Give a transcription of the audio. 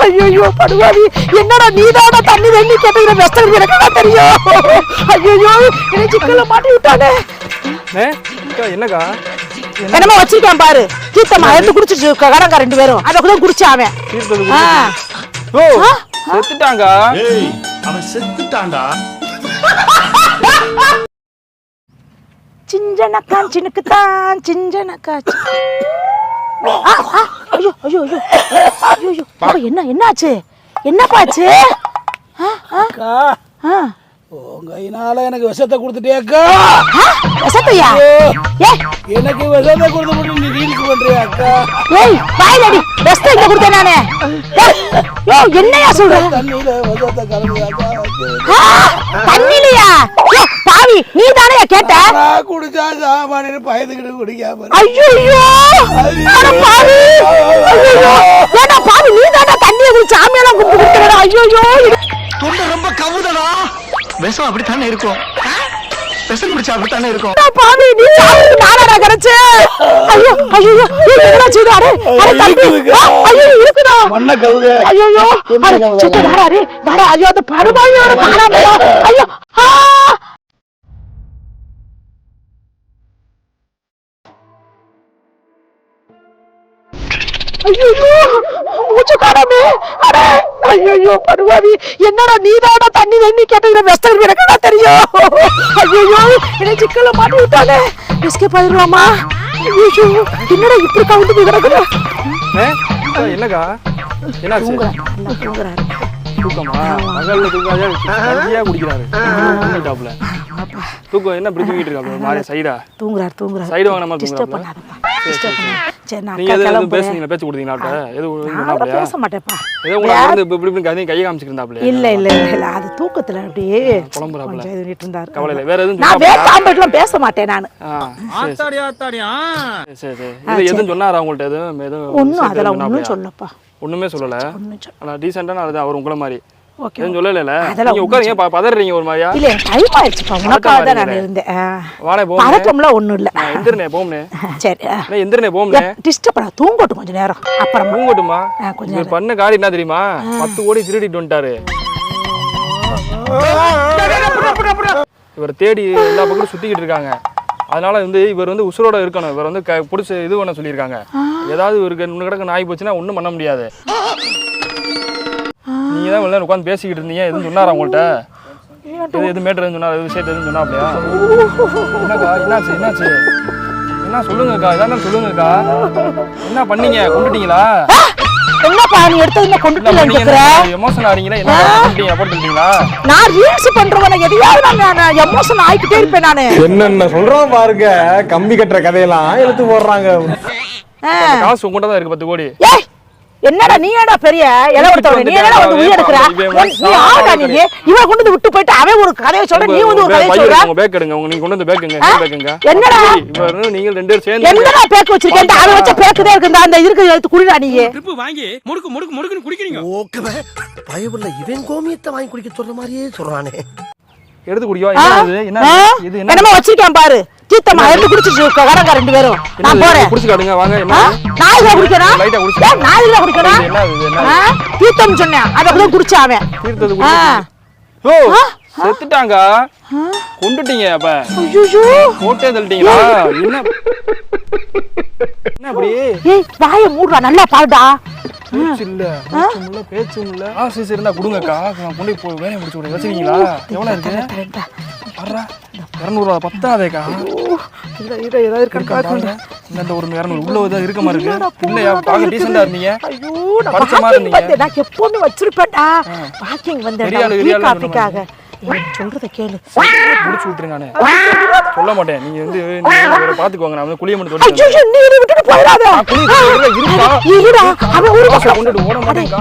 ஐயோ படுவாவி என்னடா நீதானா தண்ணி தண்ணி கேட்டுக்கிற வெஸ்டர் எனக்கு தெரியும். ஐயோ என்ன சிக்கல மாட்டி விட்டானே. என்னக்கா? என்னமோ வச்சிருக்கேன் பாரு. தீர்த்தமா எடுத்து குடிச்சிட்டு கடங்க ரெண்டு பேரும். அதை கூட குடிச்சான் அவன். செத்துட்டாங்க அவன் செத்துட்டான்டா. சிஞ்சனக்கான் சினுக்குத்தான் சிஞ்சனக்கா. சி- ஆ, ஆ, ஐயோ ஐயோ ஐயோ. ஐயோ ஐயோ. அப்பா, என்ன என்னாச்சு? என்னப்பாச்சு ஆ, ஆ, அக்கா. ஆ. உங்க கையினால எனக்கு விஷத்தை கொடுத்துட்டேக்கா ஆ, வசந்தையா ஏய் எனக்கு விஷத்தை கொடுத்து போட்டு நீ ரீல்ஸ் பண்றியா அக்கா? ஏய் வாயிலடி. வெஸ்ட் இங்க கொடுத்தேன் நானே. ஏய், யோ என்னையா சொல்ற? தண்ணியில விஷத்தை கலந்துதாக்கா ஆ, தண்ணிலையா? பாவி நீ தானே கேட்ட? நான் குடிச்சா சாமானின்னு பயந்துக்கிட்டு குடிக்காம ஐயோ அட பாவி. ஐயோ ஏடா பாவி நீ தானே தண்ணியை குடிச்சு சாமியெல்லாம் கும்பிட்டு கொடுத்தடா ஐயோ தொண்டை ரொம்ப கவுதடா. விஷம் அப்படித்தானே இருக்கும்? விஷம் குடிச்சா அப்படித்தானே இருக்கும்? பாவி நீ சாப்பிட்டு நானாடா கிடைச்சு. ஐயோ ஐயோ என்ன செய்து? அடே தம்பி. ஐயோ இருக்குதா? மண்ண கவுத. சிட்டு வாடா அந்த ஐயோ ஐயோ மூச்சு காணாமே. அட ஐயோ படுவாவி என்னடா நீதானா தண்ணி தண்ணி கேட்டுக்கிற வெஸ்டர் எனக்கு தெரியும்? ஐயோ என்ன சிக்கல மாட்டி விட்டானே. எஸ்கேப் ஆயிடலாமா ஐயோ என்னடா இப்படி போய் கிடக்குது என்னக்கா? என்னாச்சு? தூங்குறாரு தூங்குறாரு. தூக்கமா? பகல்ல தூக்காதே கஞ்சியா குடிக்கிறாரு. தூங்கிட்டாப்ல தூக்கம் என்ன இப்படி தூங்கிட்டு இருக்காப்ல சைடா தூங்குறாரு தூங்குறாரு. சைடு வாங்க நம்ம டிஸ்டர்ப் சரி நான் நீங்க எதுவும் பேசுனீங்களா? பேச்சு கொடுத்தீங்களா எதுவும் நான் பேச மாட்டேன்ப்பா ஏதோ வந்து இப்படி இப்படி கதையை கையை காமிச்சிருந்தாப்லையா இல்ல இல்ல இல்ல இல்ல அது தூக்கத்துல அப்படியே புலம்புறாப்புல. கொஞ்சம் இது பண்ணிட்டு இருந்தாரு கவலை இல்லை வேற எதுவும் நான் சொன்னாப்லையா? வேற காம்பெட்லாம் பேச மாட்டேன் நான். ஆ, சரி, சரி. சரி, சரி, சரி. இது எதுவும் சொன்னாரா உங்கள்ட்ட? எதுவும் எதுவும் அதெல்லாம் சொன்னாப்லையா? சொல்லப்பா. ஒண்ணுமே சொல்லல. ஒன்றும் சொல்ல ஆனா டீசெண்டான அது அவர் உங்களை மாதிரி. ஓகே சொல்லல நீங்க உட்காருங்க பதறீங்க ஒரு மாதிரியா? இல்ல டைம் ஆயிடுச்சுப்பா உனக்காக தான் நான் இருந்தேன் ஆ. வாடே போமே பதட்டம்லாம் ஒண்ணும் இல்ல. எந்திரனே போம்னே சரி அண்ணே, எந்திரனே போம்னே டிஸ்டர்ப் பண்ண தூங்கட்டும் கொஞ்ச நேரம். அப்புறமா. தூங்கட்டுமா? கொஞ்சம் பண்ண காடி என்ன தெரியுமா? பத்து கோடி திருடிட்டு வந்துட்டாரு. இவர் தேடி எல்லா பக்கமும் சுத்திக்கிட்டு இருக்காங்க. அதனால வந்து இவர் வந்து உசுரோட இருக்கணும். இவர் வந்து பிடிச்ச இது பண்ண சொல்லியிருக்காங்க. ஏதாவது இவருக்கு கிடக்கு நாய் போச்சுன்னா ஒன்றும் பண்ண முடியாது. நீங்க தான் வெளில உட்காந்து பேசிக்கிட்டு இருந்தீங்க. எதுவும் சொன்னாரா உங்கள்கிட்ட எது எது மேட்டர் சொன்னார்? எது விஷயத்தை எதுவும் சொன்னாப்லையா என்னக்கா என்னாச்சு என்னாச்சு? என்ன சொல்லுங்கக்கா இதான் சொல்லுங்கக்கா? என்ன பண்ணீங்க? கொண்டுட்டீங்களா? என்னப்பா நீ எடுத்தது என்ன இருக்கிற எமோஷன் ஆறீங்களா? என்ன பண்ணிட்டீங்க போட்டுட்டீங்களா நான் ரீல்ஸ் பண்றவன எதையாவது நான் எமோஷன் ஆயிக்கிட்டே இருப்பேன் நானு. என்னென்ன சொல்றோம் பாருங்க. கம்பி கட்டுற கதையெல்லாம் எடுத்து போடுறாங்க. காசு உங்கள்கிட்ட தான் இருக்கு பத்து கோடி. ஏய்! என்னடா நீ ஏடா பெரிய இளவரத்தவன நீ என்னடா வந்து உயிர் எடுக்கிற? இவன் நீ ஆடா நீ. இவ கொண்டு வந்து விட்டு போயிட்டு அவன் ஒரு கதையை சொல்ற நீ வந்து ஒரு கதையை சொல்ற. உங்க பேக் எடுங்க. உங்க நீங்க கொண்டு வந்து பேக்குங்க? பேக்குங்க என்னடா? இவர் நீங்க ரெண்டு பேரும் சேர்ந்து என்னடா பேக்கு வச்சிருக்கேன் அதை வச்ச பேக்குதே இருக்கு அந்த இருக்கு எடுத்து குடிடா நீ. ட்ரிப்பு வாங்கி முடுக்கு முடுக்கு முடுக்குன்னு குடிக்கிறீங்க. ஓகே பயவுள்ள இவன் கோமியத்தை வாங்கி குடிக்க சொல்ற மாதிரியே சொல்றானே. எடுத்து ஆ? என்ன? இது என்ன என்னமோ வச்சிருக்கேன் பாரு. தீர்த்தமா எடுத்து குடிச்சிட்டு கடங்க ரெண்டு பேரும். நான்? போறேன். குடிச்சு காட்டுங்க வாங்க இதுல குடிக்கணும்? லைட்டா குடிச்சு இதுல குடிக்கணும்? தீர்த்தம் சொன்னேன். அதை கூட குடிச்சா அவன். தீர்த்தது ஓ செத்துட்டாங்க. கொண்டுட்டீங்க அப்ப. ஐயோ போட்டே தள்ளிட்டீங்களா? என்ன? என்ன அப்படி? ஏய் வாயை மூடுறா நல்லா பாருடா பேச்சு இல்ல. பேச்சும் இல்ல பேச்சும் இல்ல. ஆ சரி சரி இருந்தா கொடுங்கக்கா. நான் கொண்டு போய் வேலையை முடிச்சு விடுங்க வச்சுருக்கீங்களா எவ்வளவு இருக்கு? வர்றா. இரநூறுவா பத்தாதேக்கா. ஏதாவது பாருங்க. இந்த இந்த ஒரு இரநூறு உள்ள ஏதாவது இருக்க மாதிரி இருக்கு இல்லையா? பார்க்க டீசெண்டா இருந்தீங்க. ஐயோ படிச்ச மாதிரி இருந்தீங்க. நான் எப்பவுமே வச்சிருப்பேன்டா. வாக்கிங் வந்தேன் பெரிய ஆளு, டீ பெரிய ஆளு காஃபிக்காக ஏய், சொல்றத கேளு. முடிச்சு விட்டுருங்க நானு சொல்ல மாட்டேன். நீங்க வந்து வேற பாத்துக்கோங்க நான் வந்து குளிய மட்டும் தொட்டு ஐயோ நீ என்னை விட்டுட்டு போயிடாத. குளி இல்ல, இருக்கா இருடா. அவன் ஒரு காசை கொண்டுட்டு ஓட மாட்டேங்கா